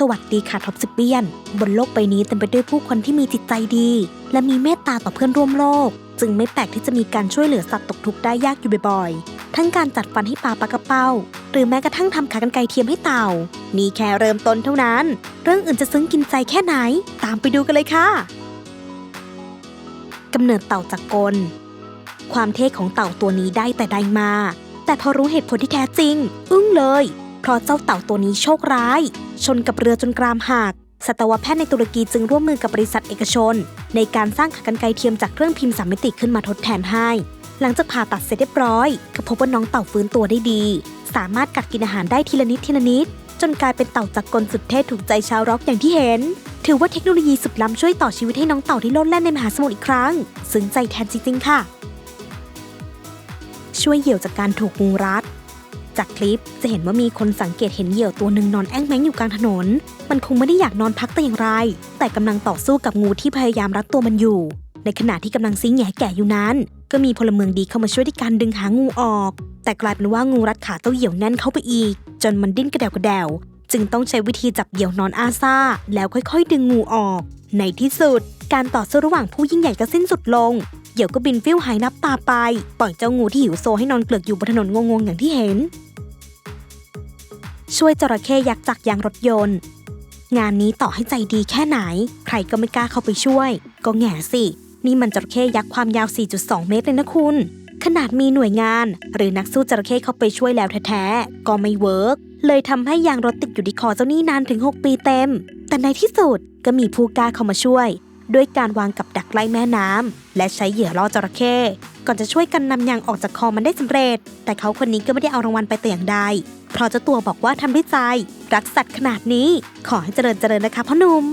สวัสดีค่ะท็อปสิเปียน บนโลกใบนี้เต็มไปด้วยผู้คนที่มีจิตใจดี และมีเมตตาต่อเพื่อนร่วมโลก จึงไม่แปลกที่จะมีการช่วยเหลือสัตว์ตกทุกข์ได้ยากอยู่บ่อยๆ ทั้งการจัดฟันให้ปลาปลากระเป้า หรือแม้กระทั่งทำขากรรไกรเทียมให้เต่า นี่แค่เริ่มต้นเท่านั้น เรื่องอื่นจะซึ้งกินใจแค่ไหน ตามไปดูกันเลยค่ะกำเนิดเต่าจากกล ความเท่ของเต่าตัวนี้ได้แต่ใดมา แต่พอรู้เหตุผลที่แท้จริง อึ้งเลย เพราะเจ้าเต่าตัวนี้โชคร้าย ชนกับเรือจนกรามหักสัตวแพทย์ในตุรกีจึงร่วมมือกับบริษัทเอกชน ในการสร้างขากรรไกรเทียมจากเครื่องพิมพ์สามมิติขึ้นมาทดแทนให้ หลังจากผ่าตัดเสร็จเรียบร้อย ก็พบว่าน้องเต่าฟื้นตัวได้ดี สามารถกัดกินอาหารได้ทีละนิดทีละนิด จนกลายเป็นเต่าจากกลสุดเท่ถูกใจชาวร็อกอย่างที่เห็น ถือว่าเทคโนโลยีสุดล้ำช่วยต่อชีวิตให้น้องเต่าที่โลดแล่นในมหาสมุทรอีกครั้ง ซึ้งใจแทนจริงๆค่ะ ช่วยเหยี่ยวจากการถูกงูรัด จากคลิปจะเห็นว่ามีคนสังเกตเห็นเหยี่ยวตัวหนึ่งนอนแอ้งแม้งอยู่กลางถนน มันคงไม่ได้อยากนอนพักแต่อย่างไร แต่กำลังต่อสู้กับงูที่พยายามรัดตัวมันอยู่ ในขณะที่กำลังซิงแหย่แก่อยู่นั้น ก็มีพลเมืองดีเข้ามาช่วยด้วยการดึงหางูออก แต่กลายเป็นว่างูรัดขาเจ้าเหยี่ยวแน่นเข้าไปอีก จนมันดิ้นกระเดวกระเดวจึงต้องใช้วิธีจับเหยี่ยวนอนอาซาแล้วค่อยๆ ดึงงูออก ในที่สุด การต่อสู้ระหว่างผู้ยิ่งใหญ่ก็สิ้นสุดลงเหยี่ยวก็บินฟิวหายนับตาไป ปล่อยเจ้างูที่หิวโซให้นอนเกลือกอยู่บนถนนงงๆอย่างที่เห็น ช่วยจระเข้ยักษ์จากยางรถยนต์ งานนี้ต่อให้ใจดีแค่ไหน ใครก็ไม่กล้าเข้าไปช่วย ก็แง่สิ นี่มันจระเข้ยักษ์ความยาว 4.2 เมตรเลยนะคุณ ขนาดมีหน่วยงาน หรือนักสู้จระเข้เข้าไปช่วยแล้วแท้ๆ ก็ไม่เวิร์ก เลยทำให้ยางรถติดอยู่ที่คอเจ้านี่นานถึง 6 ปีเต็ม แต่ในที่สุดก็มีผู้กล้าเข้ามาช่วย ด้วยการวางกับดักไล่แม่น้ำและใช้เหยื่อล่อจระเข้ ก่อนจะช่วยกันนำยางออกจากคอมันได้สำเร็จ แต่เขาคนนี้ก็ไม่ได้เอารางวัลไปแต่อย่างใด เพราะเจ้าตัวบอกว่าทำด้วยใจ รักสัตว์ขนาดนี้ ขอให้เจริญเจริญนะคะพ่อหนุ่ม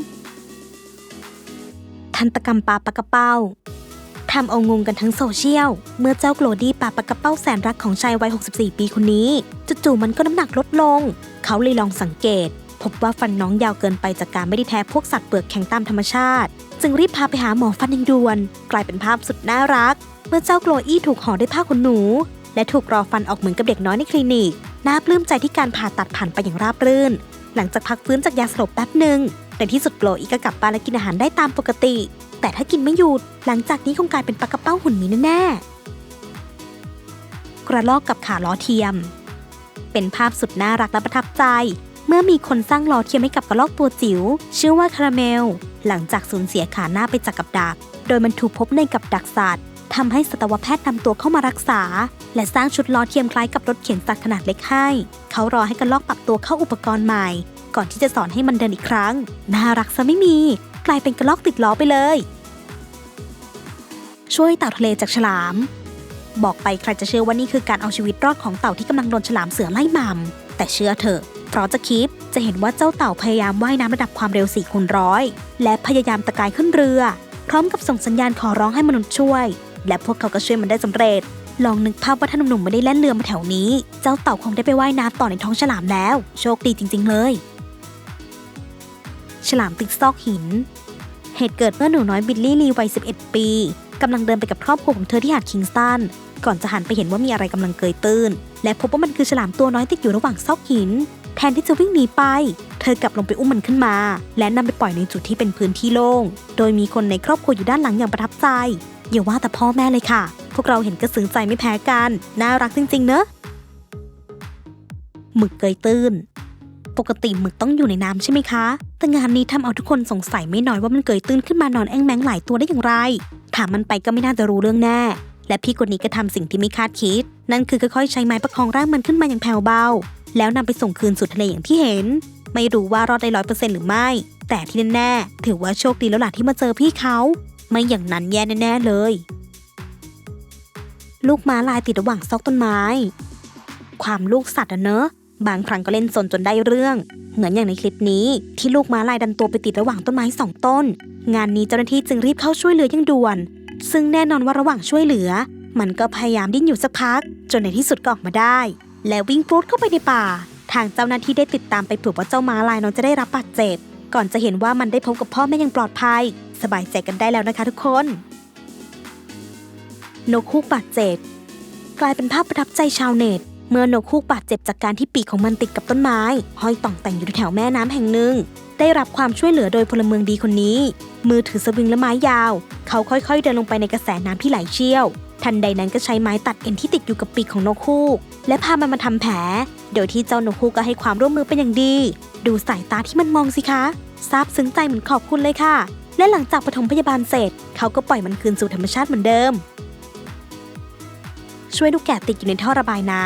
ทันตกรรมปลาปากระเป้าทำเอางงกันทั้งโซเชียล เมื่อเจ้าโกลดี้ปลาปากระเป้าแสนรักของชายวัย 64 ปีคนนี้จู่ๆมันก็น้ำหนักลดลง เขาเลยลองสังเกต พบว่าฟันน้องยาวเกินไปจากการไม่ได้แท้พวกสัตว์เปลือกแข็งตามธรรมชาติ จึงรีบพาไปหาหมอฟันย่างด่วน กลายเป็นภาพสุดน่ารัก มื่อเจ้าโกลอี้ถูกห่อด้วยผ้าขนหนู และถูกรอฟันออกเหมือนกับเด็กน้อยในคลินิก น่าปลื้มใจที่การผ่าตัดผ่านไปอย่างราบรื่น หลังจากพักฟื้นจากยาสลบแป๊บหนึ่งในที่สุดโกลอี้ก็กลับบ้านและกินอาหารได้ตามปกติ แต่ถ้ากินไม่หยุด หลังจากนี้คงกลายเป็นปลากระเป้าหุ่นมีแน่ๆกระลอกกับขาล้อเทียม เป็นภาพสุดน่ารักและประทับใจเมื่อมีคนสร้างล้อเทียมให้กับกระลอกตัวจิ๋วชื่อว่าคาราเมล หลังจากสูญเสียขาหน้าไปจากกับดัก โดยมันถูกพบในกับดักสัตว์ ทำให้สัตวแพทย์นำตัวเข้ามารักษา และสร้างชุดล้อเทียมคล้ายกับรถเข็นสัตว์ขนาดเล็กให้ เขารอให้กระลอกปรับตัวเข้าอุปกรณ์ใหม่ ก่อนที่จะสอนให้มันเดินอีกครั้ง น่ารักซะไม่มี กลายเป็นกระลอกติดล้อไปเลย ช่วยเต่าทะเลจากฉลาม บอกไปใครจะเชื่อว่านี่คือการเอาชีวิตรอดของเต่าที่กำลังโดนฉลามเสือไล่หม่ำแต่เชื่อเถอะเพราะจะคลิปจะเห็นว่าเจ้าเต่าพยายามว่ายน้ำระดับความเร็ว4คูณร้อยและพยายามตะกายขึ้นเรือ พร้อมกับส่งสัญญาณขอร้องให้มนุษย์ช่วย และพวกเขาก็ช่วยมันได้สำเร็จ ลองนึกภาพว่าถ้าหนุ่มๆไม่ได้แล่นเรือมาแถวนี้ เจ้าเต่าคงได้ไปว่ายน้ำต่อในท้องฉลามแล้ว โชคดีจริง ๆ เลย ฉลามติดซอกหิน เหตุเกิดเมื่อหนูน้อยบิลลี่ลีวัย 11 ปีกำลังเดินไปกับครอบครัวของเธอที่หาดคิงสตันก่อนจะหันไปเห็นว่ามีอะไรกำลังเกยตื้น และพบว่ามันคือฉลามตัวน้อยติดอยู่ระหว่างซอกหิน แทนที่จะวิ่งหนีไป เธอกลับลงไปอุ้มมันขึ้นมา และนำไปปล่อยในจุดที่เป็นพื้นที่โล่ง โดยมีคนในครอบครัวอยู่ด้านหลังอย่างประทับใจ อย่าว่าแต่พ่อแม่เลยค่ะ พวกเราเห็นก็ซึ้งใจไม่แพ้กัน น่ารักจริง ๆ เนอะหมึกเกยตื้น ปกติหมึกต้องอยู่ในน้ำใช่ไหมคะ แต่งานนี้ทำเอาทุกคนสงสัยไม่น้อยว่ามันเกยตื้นขึ้นมานอนแอ่งแมงหลายตัวได้อย่างไร ถามมันไปก็ไม่น่าจะรู้เรื่องแน่ และพี่คนนี้ก็ทำสิ่งที่ไม่คาดคิด นั่นคือค่อยๆใช้ไม้ประคองร่างมันขึ้นมาอย่างแผ่วเบา แล้วนำไปส่งคืนสู่ทะเลอย่างที่เห็น ไม่รู้ว่ารอดได้ร้อยเปอร์เซ็นต์หรือไม่ แต่ที่แน่ๆถือว่าโชคดีแล้วล่ะที่มาเจอพี่เขา ไม่อย่างนั้นแย่แน่ๆเลย ลูกม้าลายติดระหว่างซอกต้นไม้ ความลูกสัตว์อะเนอะบางครั้งก็เล่นสนจนได้เรื่อง เหมือนอย่างในคลิปนี้ ที่ลูกม้าลายดันตัวไปติดระหว่างต้นไม้สองต้น งานนี้เจ้าหน้าที่จึงรีบเข้าช่วยเหลืออย่างด่วน ซึ่งแน่นอนว่าระหว่างช่วยเหลือ มันก็พยายามดิ้นอยู่สักพัก จนในที่สุดก็ออกมาได้ แล้ววิ่งปรูดเข้าไปในป่า ทางเจ้าหน้าที่ได้ติดตามไปเผื่อว่าเจ้าม้าลายน้องจะได้รับบาดเจ็บ ก่อนจะเห็นว่ามันได้พบกับพ่อแม่ย่างปลอดภัย สบายใจกันได้แล้วนะคะทุกคน นกฮูกบาดเจ็บกลายเป็นภาพประทับใจชาวเน็ต เมื่อนกฮูกบาดเจ็บจากการที่ปีกของมันติดกับต้นไม้ ห้อยต่องแต่งอยู่แถวแม่น้ำแห่งหนึ่ง ได้รับความช่วยเหลือโดยพลเมืองดีคนนี้ มือถือสวิงและไม้ยาว เขาค่อยๆ เดินลงไปในกระแสน้ำที่ไหลเชี่ยว ทันใดนั้นก็ใช้ไม้ตัดเอ็นที่ติดอยู่กับปีกของนกฮูก และพามันมาทำแผล โดยที่เจ้านกฮูกก็ให้ความร่วมมือเป็นอย่างดี ดูสายตาที่มันมองสิคะซาบซึ้งใจเหมือนขอบคุณเลยค่ะ และหลังจากปฐมพยาบาลเสร็จ เขาก็ปล่อยมันคืนสู่ธรรมชาติเหมือนเดิม ช่วยลูกแกะติดอยู่ในท่อระบายน้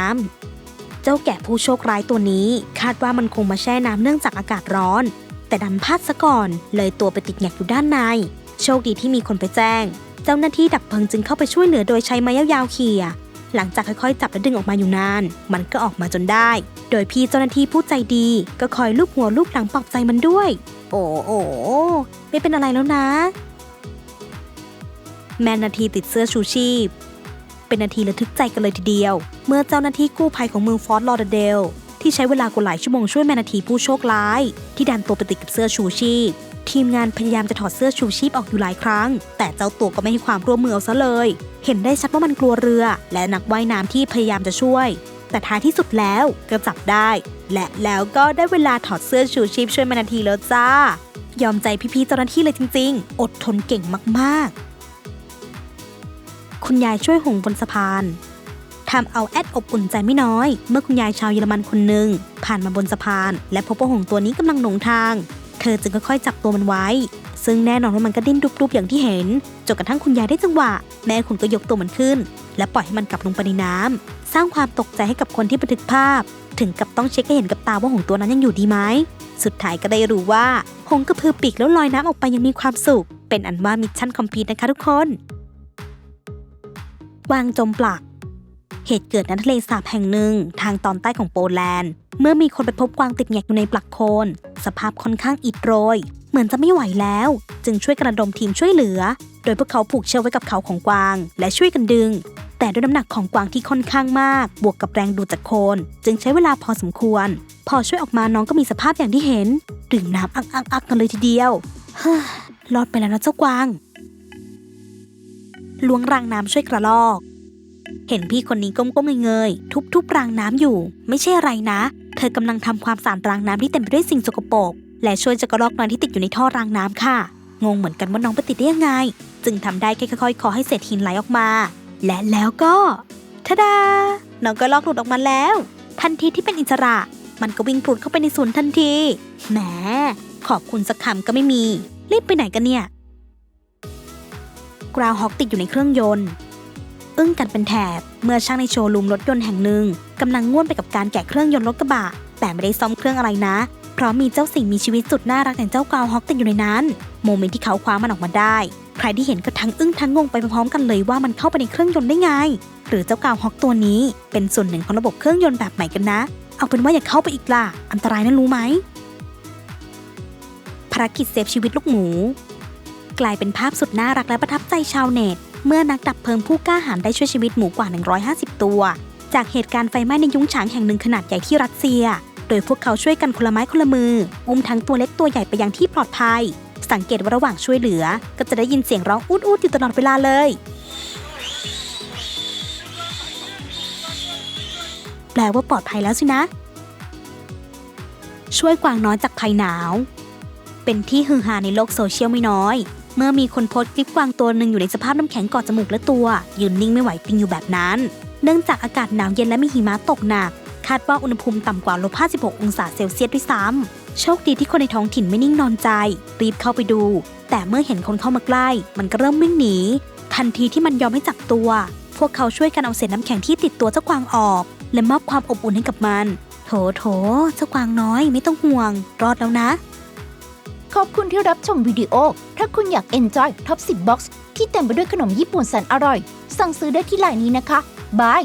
ำเจ้าแกะผู้โชคร้ายตัวนี้ คาดว่ามันคงมาแช่น้ำเนื่องจากอากาศร้อน แต่ดันพลาดซะก่อน เลยตัวไปติดแงกอยู่ด้านใน โชคดีที่มีคนไปแจ้ง เจ้าหน้าที่ดับเพลิงจึงเข้าไปช่วยเหลือโดยใช้ไม้ยาวๆเขี่ยหลังจากค่อยๆ จับและดึงออกมาอยู่นาน มันก็ออกมาจนได้ โดยพี่เจ้าหน้าที่ผู้ใจดี ก็คอยลูบหัวลูบหลังปลอบใจมันด้วย โอ้โอ้ไม่เป็นอะไรแล้วนะ แมนนาทีติดเสื้อชูชีพ เป็นนาทีระทึกใจกันเลยทีเดียว เมื่อเจ้าหน้าที่กู้ภัยของเมืองฟอร์ตลอร์เดลที่ใช้เวลากว่าหลายชั่วโมงช่วยแมนนาทีผู้โชคร้าย ที่ดันตัวไปติดกับเสื้อชูชีพ ทีมงานพยายามจะถอดเสื้อชูชีพออกอยู่หลายครั้ง แต่เจ้าตัวก็ไม่ให้ความร่วมมือเอาซะเลย เห็นได้ชัดว่ามันกลัวเรือ และนักว่ายน้ำที่พยายามจะช่วย แต่ท้ายที่สุดแล้วก็จับได้ และแล้วก็ได้เวลาถอดเสื้อชูชีพช่วยมนนาทีแล้วจ้า ยอมใจพี่ๆเจ้าหน้าที่เลยจริง ๆ อดทนเก่งมากๆ คุณยายช่วยหงบนสะพานทำเอาแอดอบอุ่นใจไม่น้อย เมื่อคุณยายชาวเยอรมันคนหนึ่งผ่านมาบนสะพาน และพบว่าหงตัวนี้กำลังหลงทาง เธอจึงค่อยๆจับตัวมันไว้ ซึ่งแน่นอนว่ามันก็ดิ้นดุบๆอย่างที่เห็น จนกระทั่งคุณยายได้จังหวะ แม่คุณก็ยกตัวมันขึ้น และปล่อยให้มันกลับลงไปในน้ำสร้างความตกใจให้กับคนที่บันทึกภาพ ถึงกับต้องเช็คให้เห็นกับตาว่าหงตัวนั้นยังอยู่ดีไหม สุดท้ายก็ได้รู้ว่าหงกระพือปีกแล้วลอยน้ำออกไปอยังมีความสุข เป็นอันว่ามิชชั่นคอมพลีทนะคะทุกคน วางจมปลัก เหตุเกิดณทะเลสาบแห่งหนึ่งทางตอนใต้ของโปแลนด์ เมื่อมีคนไปพบกวางติดแงกอยู่ในปลักโคลนสภาพค่อนข้างอิดโรย เหมือนจะไม่ไหวแล้ว จึงช่วยกระดมทีมช่วยเหลือ โดยพวกเขาผูกเชือกไว้กับเขาของกวาง และช่วยกันดึง แต่ด้วยน้ำหนักของกวางที่ค่อนข้างมาก บวกกับแรงดูดจากโคลนจึงใช้เวลาพอสมควร พอช่วยออกมาน้องก็มีสภาพอย่างที่เห็นดื่มน้ำอักอักอักกันเลยทีเดียวเฮ้อรอดไปแล้วนะเจ้ากวางล้วงรางน้ำช่วยกระลอก เห็นพี่คนนี้ก้มๆเงยๆทุบๆรางน้ำอยู่ ไม่ใช่อะไรนะ เธอกำลังทำความสะอาดรางน้ำที่เต็มไปด้วยสิ่งสกปรกและช่วยจะกรลอกน้อยที่ติดอยู่ในท่อรางน้ำค่ะ งงเหมือนกันว่าน้องไปติดได้ยังไง จึงทำได้แค่ค่อยๆขอให้เศษหินไหลออกมา และแล้วก็ทะดา น้องก็ลอกหลุดออกมาแล้ว ทันทีที่เป็นอิสระ มันก็วิ่งปลุดเข้าไปในสวนทันที แหม ขอบคุณสักคำก็ไม่มี รีบไปไหนกันเนี่ย กราวฮอกติดอยู่ในเครื่องยนต์ อึ้งกันเป็นแถบ เมื่อช่างในโชว์รูมรถยนต์แห่งหนึ่งกำลังง่วนไปกับการแกะเครื่องยนต์รถกระบะ แต่ไม่ได้ซ่อมเครื่องอะไรนะ เพราะมีเจ้าสิ่งมีชีวิตสุดน่ารักอย่างเจ้ากาวฮอกติดอยู่ในนั้น โมเมนต์ที่เขาคว้ามันออกมาได้ ใครที่เห็นก็ทั้งอึ้งทั้งงงไปพร้อมๆกันเลยว่ามันเข้าไปในเครื่องยนต์ได้ไง หรือเจ้ากาวฮอกตัวนี้ เป็นส่วนหนึ่งของระบบเครื่องยนต์แบบใหม่กันนะ เอาเป็นว่าอย่าเข้าไปอีกล่ะ อันตรายนะรู้ไหมภารกิจเซฟชีวิตลูกหมู กลายเป็นภาพสุดน่ารักและประทับใจชาวเน็ต เมื่อนักดับเพลิงผู้กล้าหาญได้ช่วยชีวิตหมูกว่า 150 ตัว จากเหตุการณ์ไฟไหม้ในยุ้งฉางแห่งหนึ่งขนาดใหญ่ที่รัสเซีย โดยพวกเขาช่วยกันคนละไม้คนละมือ อุ้มทั้งตัวเล็กตัวใหญ่ไปยังที่ปลอดภัย สังเกตว่าระหว่างช่วยเหลือ ก็จะได้ยินเสียงร้องอูดอูดอยู่ตลอดเวลาเลยแปลว่าปลอดภัยแล้วสินะ ช่วยกวางน้อยจากภัยหนาว เป็นที่ฮือฮาในโลกโซเชียลไม่น้อย เมื่อมีคนโพสต์คลิปกวางตัวหนึ่งอยู่ในสภาพน้ำแข็งเกาะจมูกและตัว ยืนนิ่งไม่ไหวปิงอยู่แบบนั้น เนื่องจากอากาศหนาวเย็นและมีหิมะตกหนัก คาดว่าอุณหภูมิต่ำกว่าลบ56องศาเซลเซียสด้วยซ้ำโชคดีที่คนในท้องถิ่นไม่นิ่งนอนใจ รีบเข้าไปดู แต่เมื่อเห็นคนเข้ามาใกล้ มันก็เริ่มวิ่งหนี ทันทีที่มันยอมให้จับตัว พวกเขาช่วยกันเอาเศษน้ำแข็งที่ติดตัวเจ้ากวางออก และมอบความอบอุ่นให้กับมัน โถโถเจ้ากวางน้อยไม่ต้องห่วง รอดแล้วนะ ขอบคุณที่รับชมวิดีโอ ถ้าคุณอยาก enjoy Top 10 Box ที่เต็มไปด้วยขนมญี่ปุ่นแสนอร่อย สั่งซื้อได้ที่ไลน์นี้นะคะบาย